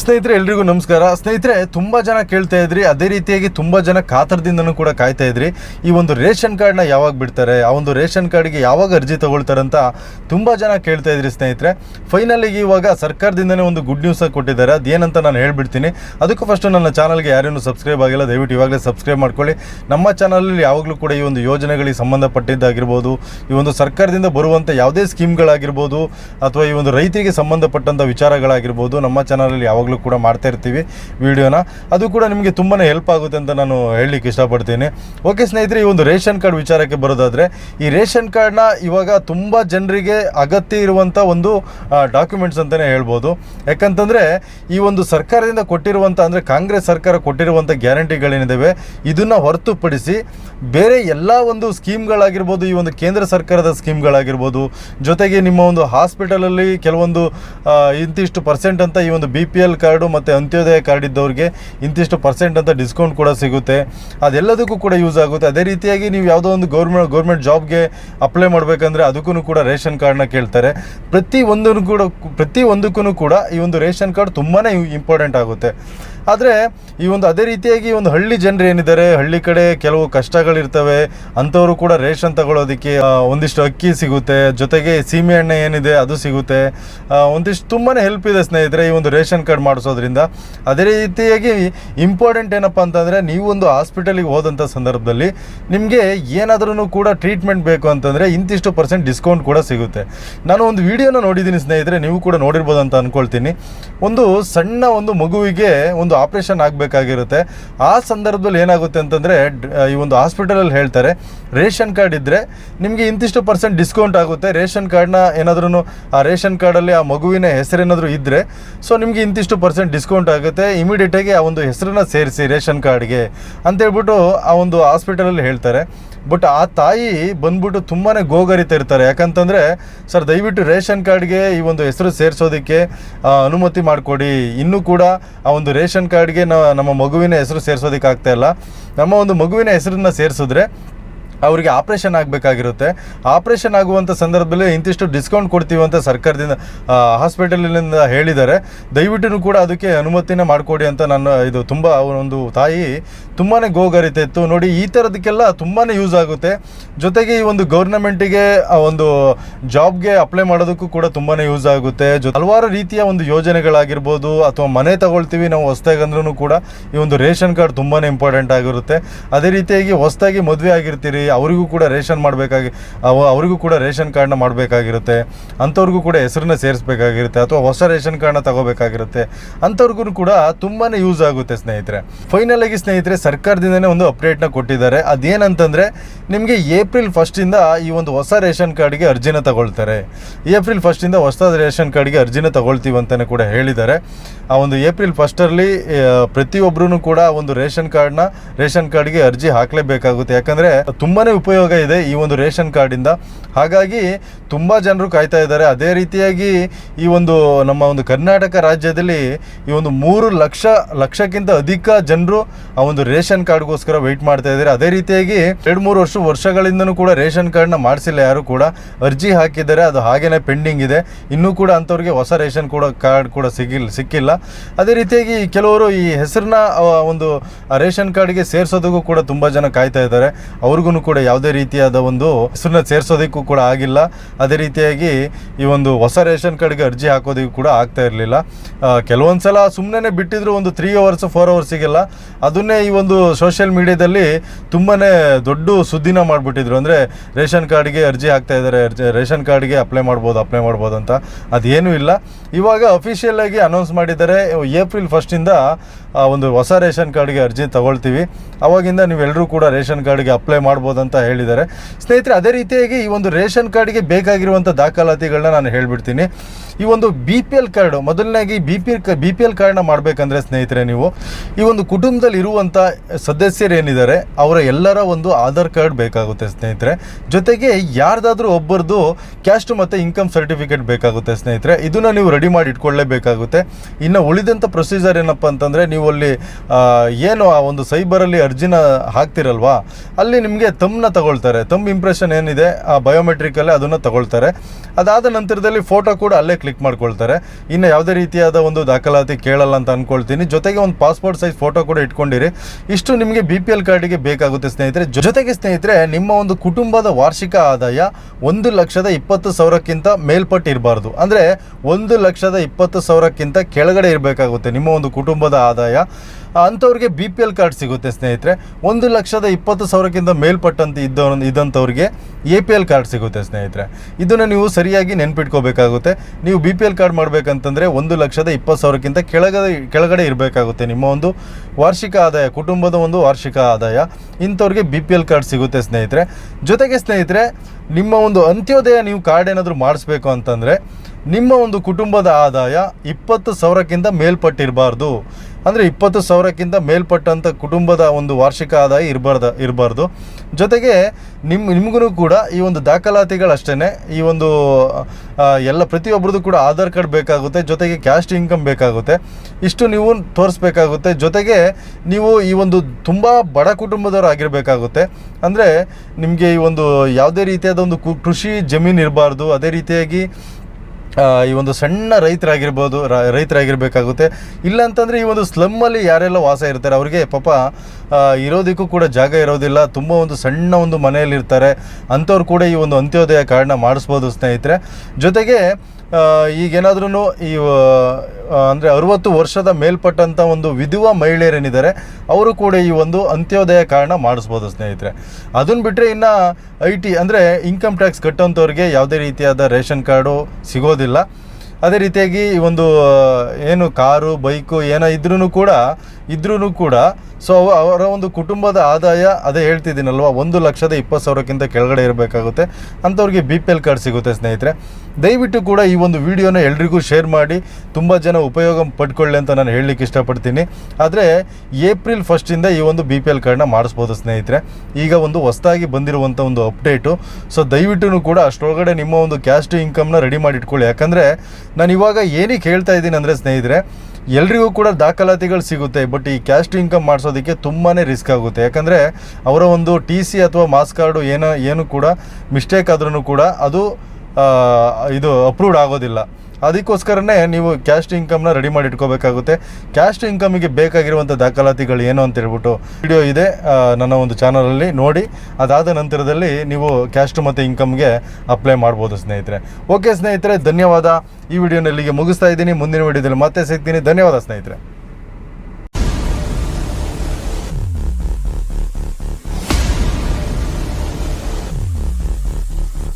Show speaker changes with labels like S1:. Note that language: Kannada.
S1: ಸ್ನೇಹಿತರೆ, ಎಲ್ರಿಗೂ ನಮಸ್ಕಾರ. ಸ್ನೇಹಿತರೆ, ತುಂಬ ಜನ ಕೇಳ್ತಾ ಇದ್ರಿ. ಅದೇ ರೀತಿಯಾಗಿ ತುಂಬ ಜನ ಕಾತರದಿಂದನೂ ಕೂಡ ಕಾಯ್ತಾ ಇದ್ರಿ. ಈ ಒಂದು ರೇಷನ್ ಕಾರ್ಡ್ನ ಯಾವಾಗ ಬಿಡ್ತಾರೆ, ಆ ಒಂದು ರೇಷನ್ ಕಾರ್ಡ್ಗೆ ಯಾವಾಗ ಅರ್ಜಿ ತಗೊಳ್ತಾರೆ ಅಂತ ತುಂಬ ಜನ ಕೇಳ್ತಾ ಇದ್ರಿ ಸ್ನೇಹಿತರೆ. ಫೈನಲಿಗೆ ಇವಾಗ ಸರ್ಕಾರದಿಂದನೇ ಒಂದು ಗುಡ್ ನ್ಯೂಸ್ ಕೊಟ್ಟಿದ್ದಾರೆ. ಅದೇನಂತ ನಾನು ಹೇಳ್ಬಿಡ್ತೀನಿ. ಅದಕ್ಕೂ ಫಸ್ಟು ನನ್ನ ಚಾನಲ್ಗೆ ಯಾರೇನು ಸಬ್ಸ್ಕ್ರೈಬ್ ಆಗಿಲ್ಲ, ದಯವಿಟ್ಟು ಇವಾಗಲೇ ಸಬ್ಸ್ಕ್ರೈಬ್ ಮಾಡ್ಕೊಳ್ಳಿ. ನಮ್ಮ ಚಾನಲಲ್ಲಿ ಯಾವಾಗಲೂ ಕೂಡ ಈ ಒಂದು ಯೋಜನೆಗಳಿಗೆ ಸಂಬಂಧಪಟ್ಟಿದ್ದಾಗಿರ್ಬೋದು, ಈ ಒಂದು ಸರ್ಕಾರದಿಂದ ಬರುವಂಥ ಯಾವುದೇ ಸ್ಕೀಮ್ಗಳಾಗಿರ್ಬೋದು ಅಥವಾ ಈ ಒಂದು ರೈತರಿಗೆ ಸಂಬಂಧಪಟ್ಟಂಥ ವಿಚಾರಗಳಾಗಿರ್ಬೋದು, ನಮ್ಮ ಚಾನಲಲ್ಲಿ ಯಾವಾಗಲೂ ಕೂಡ ಮಾಡ್ತಾ ಇರ್ತೀವಿ ವಿಡಿಯೋನ. ಅದು ಕೂಡ ನಿಮಗೆ ತುಂಬಾ ಹೆಲ್ಪ್ ಆಗುತ್ತೆ ಅಂತ ನಾನು ಹೇಳಲಿಕ್ಕೆ ಇಷ್ಟಪಡ್ತೀನಿ. ಓಕೆ ಸ್ನೇಹಿತರೆ, ಈ ಒಂದು ರೇಷನ್ ಕಾರ್ಡ್ ವಿಚಾರಕ್ಕೆ ಬರೋದಾದರೆ, ಈ ರೇಷನ್ ಕಾರ್ಡ್ನ ಇವಾಗ ತುಂಬ ಜನರಿಗೆ ಅಗತ್ಯ ಇರುವಂಥ ಒಂದು ಡಾಕ್ಯುಮೆಂಟ್ಸ್ ಅಂತಲೇ ಹೇಳ್ಬೋದು. ಯಾಕಂತಂದರೆ, ಈ ಒಂದು ಸರ್ಕಾರದಿಂದ ಕೊಟ್ಟಿರುವಂಥ ಅಂದರೆ ಕಾಂಗ್ರೆಸ್ ಸರ್ಕಾರ ಕೊಟ್ಟಿರುವಂಥ ಗ್ಯಾರಂಟಿಗಳೇನಿದ್ದಾವೆ ಇದನ್ನು ಹೊರತುಪಡಿಸಿ ಬೇರೆ ಎಲ್ಲ ಒಂದು ಸ್ಕೀಮ್ಗಳಾಗಿರ್ಬೋದು, ಈ ಒಂದು ಕೇಂದ್ರ ಸರ್ಕಾರದ ಸ್ಕೀಮ್ಗಳಾಗಿರ್ಬೋದು, ಜೊತೆಗೆ ನಿಮ್ಮ ಒಂದು ಹಾಸ್ಪಿಟಲಲ್ಲಿ ಕೆಲವೊಂದು ಇಂತಿಷ್ಟು ಪರ್ಸೆಂಟ್ ಅಂತ ಈ ಒಂದು ಬಿ ಪಿ ಎಲ್ ಕಾರ್ಡು ಮತ್ತು ಅಂತ್ಯೋದಯ ಕಾರ್ಡ್ ಇದ್ದವ್ರಿಗೆ ಇಂತಿಷ್ಟು ಪರ್ಸೆಂಟ್ ಅಂತ ಡಿಸ್ಕೌಂಟ್ ಕೂಡ ಸಿಗುತ್ತೆ. ಅದೆಲ್ಲದಕ್ಕೂ ಕೂಡ ಯೂಸ್ ಆಗುತ್ತೆ. ಅದೇ ರೀತಿಯಾಗಿ ನೀವು ಯಾವುದೋ ಒಂದು ಗೌರ್ಮೆಂಟ್ ಗೌರ್ಮೆಂಟ್ ಜಾಬ್ಗೆ ಅಪ್ಲೈ ಮಾಡಬೇಕಂದ್ರೆ ಅದಕ್ಕೂ ಕೂಡ ರೇಷನ್ ಕಾರ್ಡ್ನ ಕೇಳ್ತಾರೆ. ಪ್ರತಿ ಒಂದನ್ನು ಕೂಡ, ಪ್ರತಿ ಒಂದಕ್ಕೂ ಕೂಡ ಈ ಒಂದು ರೇಷನ್ ಕಾರ್ಡ್ ತುಂಬಾ ಇಂಪಾರ್ಟೆಂಟ್ ಆಗುತ್ತೆ. ಆದರೆ ಈ ಒಂದು ಅದೇ ರೀತಿಯಾಗಿ ಒಂದು ಹಳ್ಳಿ ಜನರು ಏನಿದ್ದಾರೆ, ಹಳ್ಳಿ ಕಡೆ ಕೆಲವು ಕಷ್ಟಗಳಿರ್ತವೆ, ಅಂಥವರು ಕೂಡ ರೇಷನ್ ತಗೊಳ್ಳೋದಕ್ಕೆ ಒಂದಿಷ್ಟು ಅಕ್ಕಿ ಸಿಗುತ್ತೆ, ಜೊತೆಗೆ ಸೀಮೆ ಎಣ್ಣೆ ಏನಿದೆ ಅದು ಸಿಗುತ್ತೆ. ಒಂದಿಷ್ಟು ತುಂಬಾ ಹೆಲ್ಪ್ ಇದೆ ಸ್ನೇಹಿತರೆ ಈ ಒಂದು ರೇಷನ್ ಕಾರ್ಡ್ ಮಾಡಿಸೋದ್ರಿಂದ ಅದೇ ರೀತಿಯಾಗಿ ಇಂಪಾರ್ಟೆಂಟ್ ಏನಪ್ಪ ಅಂತಂದರೆ ನೀವು ಒಂದು ಹಾಸ್ಪಿಟಲಿಗೆ ಹೋದಂಥ ಸಂದರ್ಭದಲ್ಲಿ ನಿಮಗೆ ಏನಾದ್ರೂ ಕೂಡ ಟ್ರೀಟ್ಮೆಂಟ್ ಬೇಕು ಅಂತಂದರೆ ಇಂತಿಷ್ಟು ಪರ್ಸೆಂಟ್ ಡಿಸ್ಕೌಂಟ್ ಕೂಡ ಸಿಗುತ್ತೆ. ನಾನು ಒಂದು ವಿಡಿಯೋನ ನೋಡಿದ್ದೀನಿ ಸ್ನೇಹಿತರೆ, ನೀವು ಕೂಡ ನೋಡಿರ್ಬೋದು ಅಂತ ಅಂದ್ಕೊಳ್ತೀನಿ ಒಂದು ಸಣ್ಣ ಒಂದು ಮಗುವಿಗೆ ಒಂದು ಆಪ್ರೇಷನ್ ಆಗಬೇಕಾಗಿರುತ್ತೆ. ಆ ಸಂದರ್ಭದಲ್ಲಿ ಏನಾಗುತ್ತೆ ಅಂತಂದರೆ, ಈ ಒಂದು ಹಾಸ್ಪಿಟಲಲ್ಲಿ ಹೇಳ್ತಾರೆ, ರೇಷನ್ ಕಾರ್ಡ್ ಇದ್ದರೆ ನಿಮಗೆ ಇಂತಿಷ್ಟು ಪರ್ಸೆಂಟ್ ಡಿಸ್ಕೌಂಟ್ ಆಗುತ್ತೆ. ರೇಷನ್ ಕಾರ್ಡ್ನ ಏನಾದ್ರೂ ಆ ರೇಷನ್ ಕಾರ್ಡಲ್ಲಿ ಆ ಮಗುವಿನ ಹೆಸರೇನಾದರೂ ಇದ್ದರೆ ಸೊ ನಿಮಗೆ ಇಂತಿಷ್ಟು ಪರ್ಸೆಂಟ್ ಡಿಸ್ಕೌಂಟ್ ಆಗುತ್ತೆ. ಇಮಿಡಿಯೇಟಾಗಿ ಆ ಒಂದು ಹೆಸರನ್ನ ಸೇರಿಸಿ ರೇಷನ್ ಕಾರ್ಡ್ಗೆ ಅಂತೇಳ್ಬಿಟ್ಟು ಆ ಒಂದು ಹಾಸ್ಪಿಟಲಲ್ಲಿ ಹೇಳ್ತಾರೆ. ಬಟ್ ಆ ತಾಯಿ ಬಂದ್ಬಿಟ್ಟು ತುಂಬಾ ಗೋಗರಿತಾ ಇರ್ತಾರೆ. ಯಾಕಂತಂದರೆ, ಸರ್, ದಯವಿಟ್ಟು ರೇಷನ್ ಕಾರ್ಡ್ಗೆ ಈ ಒಂದು ಹೆಸರು ಸೇರಿಸೋದಕ್ಕೆ ಅನುಮತಿ ಮಾಡಿಕೊಡಿ. ಇನ್ನೂ ಕೂಡ ಆ ಒಂದು ರೇಷನ್ ಕಾರ್ಡ್ಗೆ ನಮ್ಮ ಮಗುವಿನ ಹೆಸರು ಸೇರಿಸೋದಕ್ಕೆ ಆಗ್ತಾಯಿಲ್ಲ ನಮ್ಮ ಒಂದು ಮಗುವಿನ ಹೆಸರನ್ನ ಸೇರಿಸಿದ್ರೆ ಅವರಿಗೆ ಆಪ್ರೇಷನ್ ಆಗಬೇಕಾಗಿರುತ್ತೆ. ಆಪ್ರೇಷನ್ ಆಗುವಂಥ ಸಂದರ್ಭದಲ್ಲಿ ಇಂತಿಷ್ಟು ಡಿಸ್ಕೌಂಟ್ ಕೊಡ್ತೀವಿ ಅಂತ ಸರ್ಕಾರದಿಂದ ಹಾಸ್ಪಿಟಲಿನಿಂದ ಹೇಳಿದ್ದಾರೆ. ದಯವಿಟ್ಟು ಕೂಡ ಅದಕ್ಕೆ ಅನುಮತಿನ ಮಾಡಿಕೊಡಿ ಅಂತ ನಾನು ಇದು ತುಂಬ ಒಂದು ತಾಯಿ ತುಂಬಾ ಗೋಗರಿತ ಇತ್ತು. ನೋಡಿ, ಈ ಥರದಕ್ಕೆಲ್ಲ ತುಂಬಾ ಯೂಸ್ ಆಗುತ್ತೆ. ಜೊತೆಗೆ ಈ ಒಂದು ಗೌರ್ನಮೆಂಟಿಗೆ ಒಂದು ಜಾಬ್ಗೆ ಅಪ್ಲೈ ಮಾಡೋದಕ್ಕೂ ಕೂಡ ತುಂಬಾ ಯೂಸ್ ಆಗುತ್ತೆ. ಜೊ ಹಲವಾರು ರೀತಿಯ ಒಂದು ಯೋಜನೆಗಳಾಗಿರ್ಬೋದು ಅಥವಾ ಮನೆ ತಗೊಳ್ತೀವಿ ನಾವು ಹೊಸ್ದಾಗಿ ಅಂದ್ರೂ ಕೂಡ ಈ ಒಂದು ರೇಷನ್ ಕಾರ್ಡ್ ತುಂಬಾ ಇಂಪಾರ್ಟೆಂಟ್ ಆಗಿರುತ್ತೆ. ಅದೇ ರೀತಿಯಾಗಿ ಹೊಸ್ದಾಗಿ ಮದುವೆ ಆಗಿರ್ತೀರಿ ಅವರಿಗೂ ಕೂಡ ರೇಷನ್ ಮಾಡಬೇಕಾಗಿ ಅವರಿಗೂ ಕೂಡ ರೇಷನ್ ಕಾರ್ಡ್ನ ಮಾಡಬೇಕಾಗಿರುತ್ತೆ. ಅಂಥವ್ರಿಗೂ ಕೂಡ ಹೆಸರನ್ನ ಸೇರಿಸಬೇಕಾಗಿರುತ್ತೆ ಅಥವಾ ಹೊಸ ರೇಷನ್ ಕಾರ್ಡ್ನ ತಗೋಬೇಕಾಗಿರುತ್ತೆ. ಅಂಥವ್ರಿಗೂ ಕೂಡ ತುಂಬಾ ಯೂಸ್ ಆಗುತ್ತೆ ಸ್ನೇಹಿತರೆ. ಫೈನಲ್ ಆಗಿ ಸ್ನೇಹಿತರೆ, ಸರ್ಕಾರದಿಂದನೇ ಒಂದು ಅಪ್ಡೇಟ್ನ ಕೊಟ್ಟಿದ್ದಾರೆ. ಅದೇನಂತಂದರೆ, ನಿಮಗೆ ಏಪ್ರಿಲ್ ಫಸ್ಟಿಂದ ಈ ಒಂದು ಹೊಸ ರೇಷನ್ ಕಾರ್ಡ್ಗೆ ಅರ್ಜಿನ ತಗೊಳ್ತಾರೆ. ಏಪ್ರಿಲ್ ಫಸ್ಟಿಂದ ಹೊಸ ರೇಷನ್ ಕಾರ್ಡ್ಗೆ ಅರ್ಜಿನ ತಗೊಳ್ತೀವಿ ಅಂತಲೇ ಕೂಡ ಹೇಳಿದ್ದಾರೆ. ಆ ಒಂದು ಏಪ್ರಿಲ್ ಫಸ್ಟಲ್ಲಿ ಪ್ರತಿಯೊಬ್ಬರೂ ಕೂಡ ಒಂದು ರೇಷನ್ ಕಾರ್ಡ್ನ, ರೇಷನ್ ಕಾರ್ಡ್ಗೆ ಅರ್ಜಿ ಹಾಕಲೇಬೇಕಾಗುತ್ತೆ. ಯಾಕಂದರೆ ತುಂಬಾ ಉಪಯೋಗ ಇದೆ ಈ ಒಂದು ರೇಷನ್ ಕಾರ್ಡಿಂದ. ಹಾಗಾಗಿ ತುಂಬ ಜನರು ಕಾಯ್ತಾ ಇದ್ದಾರೆ. ಅದೇ ರೀತಿಯಾಗಿ ಈ ಒಂದು ನಮ್ಮ ಒಂದು ಕರ್ನಾಟಕ ರಾಜ್ಯದಲ್ಲಿ ಈ ಒಂದು ಮೂರು ಲಕ್ಷ, ಲಕ್ಷಕ್ಕಿಂತ ಅಧಿಕ ಜನರು ಆ ಒಂದು ರೇಷನ್ ಕಾರ್ಡ್ಗೋಸ್ಕರ ವೆಯ್ಟ್ ಮಾಡ್ತಾ ಇದ್ದಾರೆ. ಅದೇ ರೀತಿಯಾಗಿ ಎರಡು ಮೂರು ವರ್ಷ, ವರ್ಷಗಳಿಂದನೂ ಕೂಡ ರೇಷನ್ ಕಾರ್ಡ್ನ ಮಾಡಿಸಿಲ್ಲ ಯಾರು ಕೂಡ. ಅರ್ಜಿ ಹಾಕಿದ್ದಾರೆ. ಅದು ಹಾಗೇನೆ ಪೆಂಡಿಂಗ್ ಇದೆ. ಇನ್ನೂ ಕೂಡ ಅಂಥವ್ರಿಗೆ ಹೊಸ ರೇಷನ್ ಕೂಡ ಕಾರ್ಡ್ ಕೂಡ ಸಿಗಿಲ್ಲ ಸಿಕ್ಕಿಲ್ಲ. ಅದೇ ರೀತಿಯಾಗಿ ಕೆಲವರು ಈ ಹೆಸರನ್ನ ಒಂದು ರೇಷನ್ ಕಾರ್ಡ್ಗೆ ಸೇರಿಸೋದಕ್ಕೂ ಕೂಡ ತುಂಬ ಜನ ಕಾಯ್ತಾ ಇದ್ದಾರೆ. ಅವ್ರಿಗೂ ಕೂಡ ಯಾವುದೇ ರೀತಿಯಾದ ಒಂದು ಹೆಸರನ್ನ ಸೇರಿಸೋದಕ್ಕೂ ಕೂಡ ಆಗಿಲ್ಲ. ಅದೇ ರೀತಿಯಾಗಿ ಈ ಒಂದು ಹೊಸ ರೇಷನ್ ಕಾರ್ಡ್ಗೆ ಅರ್ಜಿ ಹಾಕೋದಕ್ಕೂ ಕೂಡ ಆಗ್ತಾ ಇರಲಿಲ್ಲ. ಕೆಲವೊಂದು ಸಲ ಸುಮ್ಮನೆ ಬಿಟ್ಟಿದ್ರು ಒಂದು ತ್ರೀ ಅವರ್ಸ್ ಫೋರ್ ಅವರ್ಸಿಗೆಲ್ಲ ಅದನ್ನೇ ಈ ಒಂದು ಸೋಷಿಯಲ್ ಮೀಡಿಯಾದಲ್ಲಿ ತುಂಬಾ ದೊಡ್ಡ ಸುದ್ದಿನ ಮಾಡಿಬಿಟ್ಟಿದ್ರು. ಅಂದರೆ ರೇಷನ್ ಕಾರ್ಡ್ಗೆ ಅರ್ಜಿ ಹಾಕ್ತಾ ಇದ್ದಾರೆ ರೇಷನ್ ಕಾರ್ಡ್ಗೆ ಅಪ್ಲೈ ಮಾಡ್ಬೋದು ಅಪ್ಲೈ ಮಾಡ್ಬೋದು ಅಂತ. ಅದೇನೂ ಇಲ್ಲ. ಇವಾಗ ಅಫಿಷಿಯಲ್ ಆಗಿ ಅನೌನ್ಸ್ ಮಾಡಿದ್ದಾರೆ. ಏಪ್ರಿಲ್ ಫಸ್ಟಿಂದ ಒಂದು ಹೊಸ ರೇಷನ್ ಕಾರ್ಡ್ಗೆ ಅರ್ಜಿ ತಗೊಳ್ತೀವಿ. ಅವಾಗಿಂದ ನೀವೆಲ್ಲರೂ ಕೂಡ ರೇಷನ್ ಕಾರ್ಡ್ಗೆ ಅಪ್ಲೈ ಮಾಡ್ಬೋದು ಅಂತ ಹೇಳಿದ್ದಾರೆ. ಸ್ನೇಹಿತರೆ, ಅದೇ ರೀತಿಯಾಗಿ ಈ ಒಂದು ರೇಷನ್ ಕಾರ್ಡ್ಗೆ ಬೇಕಾಗಿರುವಂಥ ದಾಖಲಾತಿಗಳನ್ನ ನಾನು ಹೇಳಿಬಿಡ್ತೀನಿ. ಈ ಒಂದು B P L card ಮೊದಲನೇಗೆ B P B P L ಕಾರ್ಡ್ನ ಮಾಡಬೇಕಂದ್ರೆ ಸ್ನೇಹಿತರೆ ನೀವು, ಈ ಒಂದು ಕುಟುಂಬದಲ್ಲಿ ಇರುವಂಥ ಸದಸ್ಯರೇನಿದ್ದಾರೆ, ಅವರ ಎಲ್ಲರ ಒಂದು ಆಧಾರ್ ಕಾರ್ಡ್ ಬೇಕಾಗುತ್ತೆ ಸ್ನೇಹಿತರೆ. ಜೊತೆಗೆ ಯಾರ್ದಾದ್ರೂ ಒಬ್ಬರದು ಕ್ಯಾಸ್ಟ್ ಮತ್ತು ಇನ್ಕಮ್ ಸರ್ಟಿಫಿಕೇಟ್ ಬೇಕಾಗುತ್ತೆ ಸ್ನೇಹಿತರೆ. ಇದನ್ನ ನೀವು ರೆಡಿ ಮಾಡಿ ಇಟ್ಕೊಳ್ಳೇಬೇಕಾಗುತ್ತೆ ಇನ್ನು ಉಳಿದಂಥ ಪ್ರೊಸೀಜರ್ ಏನಪ್ಪ ಅಂತಂದರೆ ನೀವು ಅಲ್ಲಿ ಏನು ಆ ಒಂದು ಸೈಬರಲ್ಲಿ ಅರ್ಜಿನ ಹಾಕ್ತಿರಲ್ವಾ, ಅಲ್ಲಿ ನಿಮಗೆ ತಮ್ಮನ್ನ ತಗೊಳ್ತಾರೆ. ತಮ್ಮ ಇಂಪ್ರೆಷನ್ ಏನಿದೆ, ಆ ಬಯೋಮೆಟ್ರಿಕಲ್ಲೇ ಅದನ್ನು ತಗೊಳ್ತಾರೆ. ಅದಾದ ನಂತರದಲ್ಲಿ ಫೋಟೋ ಕೂಡ ಅಲ್ಲೇ ಕ್ಲಿಕ್ ಮಾಡ್ಕೊಳ್ತಾರೆ. ಇನ್ನು ಯಾವುದೇ ರೀತಿಯಾದ ಒಂದು ದಾಖಲಾತಿ ಕೇಳಲ್ಲ ಅಂತ ಅಂದ್ಕೊಳ್ತೀನಿ ಜೊತೆಗೆ ಒಂದು ಪಾಸ್ಪೋರ್ಟ್ ಸೈಜ್ ಫೋಟೋ ಕೂಡ ಇಟ್ಕೊಂಡಿರಿ. ಇಷ್ಟು ನಿಮಗೆ ಬಿ ಪಿ ಎಲ್ ಕಾರ್ಡಿಗೆ ಬೇಕಾಗುತ್ತೆ ಸ್ನೇಹಿತರೆ. ಜೊತೆಗೆ ಸ್ನೇಹಿತರೆ, ನಿಮ್ಮ ಒಂದು ಕುಟುಂಬದ ವಾರ್ಷಿಕ ಆದಾಯ ಒಂದು ಲಕ್ಷದ ಇಪ್ಪತ್ತು ಸಾವಿರಕ್ಕಿಂತ ಮೇಲ್ಪಟ್ಟು ಇರಬಾರ್ದು. ಅಂದರೆ ಒಂದು ಲಕ್ಷದ ಇಪ್ಪತ್ತು ಸಾವಿರಕ್ಕಿಂತ ಕೆಳಗಡೆ ಇರಬೇಕಾಗುತ್ತೆ ನಿಮ್ಮ ಒಂದು ಕುಟುಂಬದ ಆದಾಯ. ಅಂಥವ್ರಿಗೆ ಬಿ ಪಿ ಎಲ್ ಕಾರ್ಡ್ ಸಿಗುತ್ತೆ, ಸ್ನೇಹಿತರೆ. ಒಂದು ಲಕ್ಷದ ಇಪ್ಪತ್ತು ಸಾವಿರಕ್ಕಿಂತ ಮೇಲ್ಪಟ್ಟಂತ ಇದ್ದ ಇದ್ದಂಥವ್ರಿಗೆ ಎ ಪಿ ಎಲ್ ಕಾರ್ಡ್ ಸಿಗುತ್ತೆ, ಸ್ನೇಹಿತರೆ. ಇದನ್ನು ನೀವು ಸರಿಯಾಗಿ ನೆನ್ಪಿಟ್ಕೋಬೇಕಾಗುತ್ತೆ. ನೀವು ಬಿ ಪಿ ಎಲ್ ಕಾರ್ಡ್ ಮಾಡಬೇಕಂತಂದರೆ ಒಂದು ಲಕ್ಷದ ಇಪ್ಪತ್ತು ಸಾವಿರಕ್ಕಿಂತ ಕೆಳಗಡೆ ಕೆಳಗಡೆ ಇರಬೇಕಾಗುತ್ತೆ ನಿಮ್ಮ ಒಂದು ವಾರ್ಷಿಕ ಆದಾಯ, ಕುಟುಂಬದ ಒಂದು ವಾರ್ಷಿಕ ಆದಾಯ. ಇಂಥವ್ರಿಗೆ ಬಿ ಪಿ ಎಲ್ ಕಾರ್ಡ್ ಸಿಗುತ್ತೆ, ಸ್ನೇಹಿತರೆ. ಜೊತೆಗೆ, ಸ್ನೇಹಿತರೆ, ನಿಮ್ಮ ಒಂದು ಅಂತ್ಯೋದಯ ನೀವು ಕಾರ್ಡ್ ಏನಾದರೂ ಮಾಡಿಸ್ಬೇಕು ಅಂತಂದರೆ ನಿಮ್ಮ ಒಂದು ಕುಟುಂಬದ ಆದಾಯ ಇಪ್ಪತ್ತು ಸಾವಿರಕ್ಕಿಂತ ಮೇಲ್ಪಟ್ಟಿರಬಾರ್ದು. ಅಂದರೆ ಇಪ್ಪತ್ತು ಸಾವಿರಕ್ಕಿಂತ ಮೇಲ್ಪಟ್ಟಂಥ ಕುಟುಂಬದ ಒಂದು ವಾರ್ಷಿಕ ಆದಾಯ ಇರಬಾರ್ದ, ಇರಬಾರ್ದು. ಜೊತೆಗೆ ನಿಮ್ಮ ನಿಮಗೂ ಕೂಡ ಈ ಒಂದು ದಾಖಲಾತಿಗಳಷ್ಟೇ ಈ ಒಂದು ಎಲ್ಲ ಪ್ರತಿಯೊಬ್ಬರದ್ದು ಕೂಡ ಆಧಾರ್ ಕಾರ್ಡ್ ಬೇಕಾಗುತ್ತೆ, ಜೊತೆಗೆ ಕ್ಯಾಸ್ಟ್ ಇನ್ಕಮ್ ಬೇಕಾಗುತ್ತೆ. ಇಷ್ಟು ನೀವು ತೋರಿಸ್ಬೇಕಾಗುತ್ತೆ. ಜೊತೆಗೆ ನೀವು ಈ ಒಂದು ತುಂಬ ಬಡ ಕುಟುಂಬದವರು ಆಗಿರಬೇಕಾಗುತ್ತೆ. ಅಂದರೆ ನಿಮಗೆ ಈ ಒಂದು ಯಾವುದೇ ರೀತಿಯಾದ ಒಂದು ಕೃಷಿ ಜಮೀನು ಇರಬಾರ್ದು, ಅದೇ ರೀತಿಯಾಗಿ ಈ ಒಂದು ಸಣ್ಣ ರೈತರಾಗಿರ್ಬೋದು ಇಲ್ಲ ಅಂತಂದರೆ ಈ ಒಂದು ಸ್ಲಮ್ಮಲ್ಲಿ ಯಾರೆಲ್ಲ ವಾಸ ಇರ್ತಾರೆ, ಅವರಿಗೆ ಪಾಪ ಇರೋದಕ್ಕೂ ಕೂಡ ಜಾಗ ಇರೋದಿಲ್ಲ. ತುಂಬ ಒಂದು ಸಣ್ಣ ಒಂದು ಮನೆಯಲ್ಲಿರ್ತಾರೆ. ಅಂಥವ್ರು ಕೂಡ ಈ ಒಂದು ಅಂತ್ಯೋದಯ ಕಾರ್ಡ್ನ ಮಾಡಿಸ್ಬೋದು ಸ್ನೇಹಿತರೆ. ಜೊತೆಗೆ ಈಗೇನಾದ್ರೂ ಈ ಅಂದರೆ ಅರುವತ್ತು ವರ್ಷದ ಮೇಲ್ಪಟ್ಟಂಥ ಒಂದು ವಿಧುವ ಮಹಿಳೆಯರೇನಿದ್ದಾರೆ, ಅವರು ಕೂಡ ಈ ಒಂದು ಅಂತ್ಯೋದಯ ಕಾರಣ ಮಾಡಿಸ್ಬೋದು ಸ್ನೇಹಿತರೆ. ಅದನ್ನು ಬಿಟ್ಟರೆ ಇನ್ನು ಐ ಟಿ ಅಂದರೆ ಇನ್ಕಮ್ ಟ್ಯಾಕ್ಸ್ ಕಟ್ಟೋಂಥವ್ರಿಗೆ ಯಾವುದೇ ರೀತಿಯಾದ ರೇಷನ್ ಕಾರ್ಡು ಸಿಗೋದಿಲ್ಲ. ಅದೇ ರೀತಿಯಾಗಿ ಈ ಒಂದು ಏನು ಕಾರು, ಬೈಕು, ಏನೋ ಇದ್ರೂ ಕೂಡ ಇದ್ರೂ ಕೂಡ ಸೊ ಅವರ ಒಂದು ಕುಟುಂಬದ ಆದಾಯ ಅದೇ ಹೇಳ್ತಿದ್ದೀನಲ್ವ? ಒಂದು ಲಕ್ಷದ ಇಪ್ಪತ್ತು ಸಾವಿರಕ್ಕಿಂತ ಕೆಳಗಡೆ ಇರಬೇಕಾಗುತ್ತೆ. ಅಂಥವ್ರಿಗೆ ಬಿ ಪಿ ಎಲ್ ಕಾರ್ಡ್ ಸಿಗುತ್ತೆ ಸ್ನೇಹಿತರೆ. ದಯವಿಟ್ಟು ಕೂಡ ಈ ಒಂದು ವಿಡಿಯೋನ ಎಲ್ರಿಗೂ ಶೇರ್ ಮಾಡಿ. ತುಂಬ ಜನ ಉಪಯೋಗ ಪಡ್ಕೊಳ್ಳಿ ಅಂತ ನಾನು ಹೇಳಲಿಕ್ಕೆ ಇಷ್ಟಪಡ್ತೀನಿ. ಆದರೆ ಏಪ್ರಿಲ್ ಫಸ್ಟಿಂದ ಈ ಒಂದು ಬಿ ಪಿ ಎಲ್ ಕಾರ್ಡ್ನ ಮಾಡಿಸ್ಬೋದು ಸ್ನೇಹಿತರೆ. ಈಗ ಒಂದು ಹೊಸದಾಗಿ ಬಂದಿರುವಂಥ ಒಂದು ಅಪ್ಡೇಟು ಸೊ ದಯವಿಟ್ಟು ಕೂಡ ಅಷ್ಟರೊಳಗಡೆ ನಿಮ್ಮ ಒಂದು ಕ್ಯಾಸ್ಟ್ ಇನ್ಕಮ್ನ ರೆಡಿ ಮಾಡಿ ಇಟ್ಕೊಳ್ಳಿ ಯಾಕಂದರೆ, ನಾನು ಇವಾಗ ಏನಕ್ಕೆ ಹೇಳ್ತಾ ಇದ್ದೀನಿ ಅಂದರೆ ಸ್ನೇಹಿತರೆ ಎಲ್ರಿಗೂ ಕೂಡ ದಾಖಲಾತಿಗಳು ಸಿಗುತ್ತೆ ಬಟ್ ಈ ಕ್ಯಾಸ್ಟ್ ಇನ್ಕಮ್ ಮಾಡಿಸೋದಕ್ಕೆ ತುಂಬಾ ರಿಸ್ಕ್ ಆಗುತ್ತೆ. ಯಾಕಂದರೆ ಅವರ ಒಂದು ಟಿ ಸಿ ಅಥವಾ ಮಾಸ್ ಕಾರ್ಡು ಏನೋ, ಏನು ಕೂಡ ಮಿಸ್ಟೇಕ್ ಆದ್ರೂ ಕೂಡ ಅದು ಇದು ಅಪ್ರೂವ್ಡ್ ಆಗೋದಿಲ್ಲ. ಅದಕ್ಕೋಸ್ಕರನೇ ನೀವು ಕ್ಯಾಸ್ಟ್ ಇನ್ಕಮ್ನ ರೆಡಿ ಮಾಡಿ ಇಟ್ಕೋಬೇಕಾಗುತ್ತೆ. ಕ್ಯಾಸ್ಟ್ ಇನ್ಕಮಿಗೆ ಬೇಕಾಗಿರುವಂಥ ದಾಖಲಾತಿಗಳು ಏನು ಅಂತ ಹೇಳ್ಬಿಟ್ಟು ವಿಡಿಯೋ ಇದೆ ನನ್ನ ಒಂದು ಚಾನಲಲ್ಲಿ ನೋಡಿ. ಅದಾದ ನಂತರದಲ್ಲಿ ನೀವು ಕ್ಯಾಸ್ಟ್ ಮತ್ತು ಇನ್ಕಮ್ಗೆ ಅಪ್ಲೈ ಮಾಡ್ಬೋದು ಸ್ನೇಹಿತರೆ. ಓಕೆ ಸ್ನೇಹಿತರೆ, ಧನ್ಯವಾದ. ಈ ವಿಡಿಯೋನಲ್ಲಿಗೆ ಮುಗಿಸ್ತಾ ಇದ್ದೀನಿ. ಮುಂದಿನ ವಿಡಿಯೋದಲ್ಲಿ ಮತ್ತೆ ಸಿಗ್ತೀನಿ. ಧನ್ಯವಾದ ಸ್ನೇಹಿತರೆ.